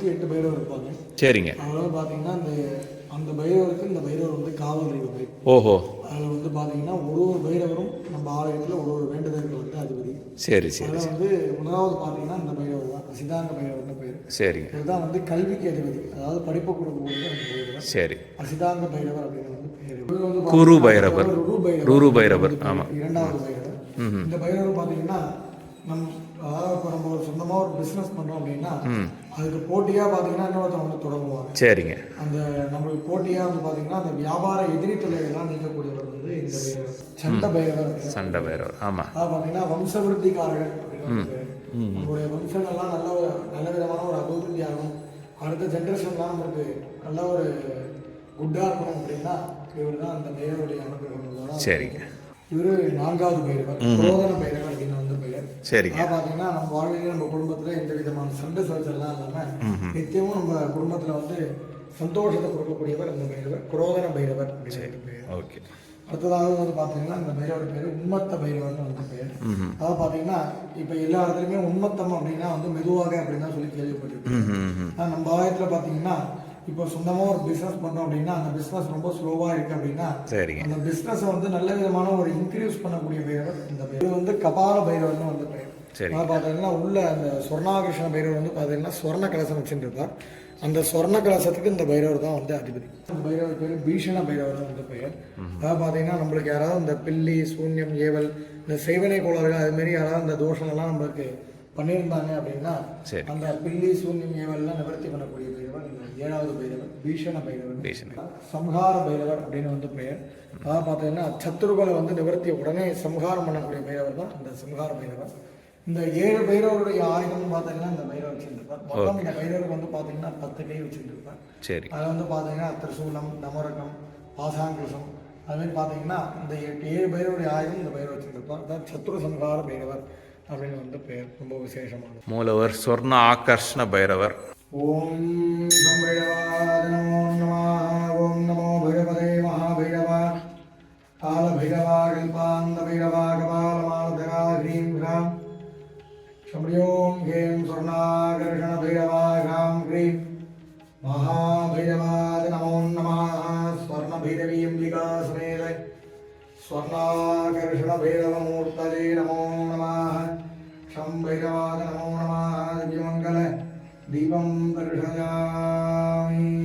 இருபத்தி எட்டு பைரவர் இருப்பாங்க. சரிங்க. அதில் பார்த்தீங்கன்னா அந்த அந்த பைரவருக்கு இந்த பைரவர் வந்து காவல் தெய்வம் ஓஹோ. அதில் வந்து பார்த்தீங்கன்னா ஒரு ஒரு பைரவரும் நம்ம ஆலயத்தில் ஒரு ஒரு வேண்டுதலுக்கு வந்து அதிபதி. சரி சரி அதில் வந்து முதலாவது பார்த்தீங்கன்னா இந்த பைரவர் தான். சிதாங்க பைரவர்னு பேர். சரிங்க. இதுதான் வந்து கல்விக்கு அதிபதி. அதாவது படிப்பு கொடுக்கக்கூடிய சரி. அசிதாங்க பைரவர் அப்படின்னு வந்து பேர். குரு பைரவர். ருரு பைரவர் ஆமா. இரண்டாவது பைரவர். இந்த பைரவர் பார்த்தீங்கன்னா நம் அதாவது இப்போ நம்ம ஒரு சொந்தமாக ஒரு பிஸ்னஸ் பண்ணுறோம் அப்படின்னா அதுக்கு போட்டியாக பார்த்தீங்கன்னா இன்னொருத்தவங்க வந்து தொடங்குவாங்க. சரிங்க. அந்த நம்மளுக்கு போட்டியாக வந்து பார்த்தீங்கன்னா அந்த வியாபார எதிரி தொல்லைகள்லாம் நீக்கக்கூடியவர் வந்து இந்த பைரவர் சண்ட பைரவர். சண்டை வேற ஆமாம் அதாவது பார்த்தீங்கன்னா வம்சவிருத்திக்காரர்கள். நம்மளுடைய வம்சங்கள்லாம் நல்ல ஒரு நல்ல விதமான ஒரு அபிவிருத்தி ஆகும் அடுத்த ஜென்ரேஷன்லாம் நமக்கு நல்ல ஒரு குட்டாக இருக்கணும் அப்படின்னா இவர் தான் அந்த பைரவருடைய அனுகிரகம். சரிங்க. இவர் நான்காவது பைரவர் புரோதன பைரவர். சரிங்க. பார்த்தீங்கன்னா நம்ம வாழ்க்கையில நம்ம குடும்பத்தில் எந்த விதமான சண்டை சச்சரலாம் இல்லாமல் நித்தியமும் நம்ம குடும்பத்தில் வந்து சந்தோஷத்தை கொடுக்கக்கூடியவர் இந்த பைரவர் புரோதன பைரவர் ஓகே. அடுத்ததாக வந்து பார்த்தீங்கன்னா இந்த பைரவர் பேர் உண்மத்த பைரவர்னு வந்து பேர். அதாவது பார்த்தீங்கன்னா இப்போ எல்லா இடத்துலையுமே உண்மத்தம் அப்படின்னா வந்து மெதுவாக அப்படின்னு தான் சொல்லி கேள்விப்பட்டிருக்கோம். நம்ம ஆயத்தில் பார்த்தீங்கன்னா இப்போ சொந்தமாக ஒரு பிஸ்னஸ் பண்ணுறோம் அப்படின்னா அந்த பிஸ்னஸ் ரொம்ப ஸ்லோவாக இருக்குது அப்படின்னா சரிங்க. அந்த பிஸ்னஸை வந்து நல்ல விதமான ஒரு இன்க்ரீஸ் பண்ணக்கூடிய பைரவர் இந்த பைரவர். வந்து கபால பைரவர்னு வந்து பெயர் சரி. பார்த்தீங்கன்னா உள்ள அந்த சொர்ணாகிருஷ்ண பைரவர் வந்து பார்த்தீங்கன்னா சொர்ண கலசம் வச்சுருப்பார் அந்த சொர்ண கலசத்துக்கு இந்த பைரவர் தான் வந்து அதிபதி. பைரவர் பேர் பீஷண பைரவர் வந்து பெயர். அதாவது பார்த்தீங்கன்னா நம்மளுக்கு யாராவது இந்த பில்லி சூன்யம் ஏவல் இந்த செய்வனை கோளாறுகள் அது மாதிரி யாராவது இந்த தோஷங்கள்லாம் நம்மளுக்கு பண்ணியிருந்தாங்க அப்படின்னா. அந்த பில்லி சூன்யம் ஏவல்லாம் நிவர்த்தி பண்ணக்கூடிய பைரவர் பீஷண பைரவர். பீஷண. சம்ஹார பைரவர் அப்படின்னு வந்து பெயர். அதாவது பார்த்தீங்கன்னா சத்துருக்களை வந்து நிவர்த்தி உடனே சம்ஹாரம் பண்ணக்கூடிய பைரவர் தான் இந்த சம்ஹார பைரவர். இந்த ஏழு பைரவருடைய ஆயுதம் பார்த்தீங்கன்னா இந்த பைரவர் வச்சுருப்பார் மொத்தம் இந்த பைரவருக்கு வந்து பார்த்தீங்கன்னா பத்து கை வச்சுருப்பார் சரி. அதில் வந்து பார்த்தீங்கன்னா திரிசூலம் நமரகம் பாசாங்குசம். அது மாதிரி பார்த்தீங்கன்னா இந்த ஏழு பைரவருடைய ஆயுதம் இந்த பைரவர் வச்சுருப்பார் அதான் சத்ரு சம்ஹார பைரவர் அப்படின்னு வந்து பெயர். ரொம்ப விசேஷமானது. மூலவர் சொர்ண ஆகர்ஷ்ண பைரவர். ஓம் महाभैरवा कालभैरवा कल्पान्तभैरवा कपालमालधरा ह्रीं ह्रां शम्यों ह्रीं स्वर्णाकर्षणभैरवा ह्रां ह्रीं महाभैरवाद नमो नमः स्वर्णभैरवीम्बिकासमेत स्वर्णाकर्षणभैरवमूर्तये नमो नमः शं भैरवाद नमो नमः दिव्यमङ्गल दीपं दर्शयामि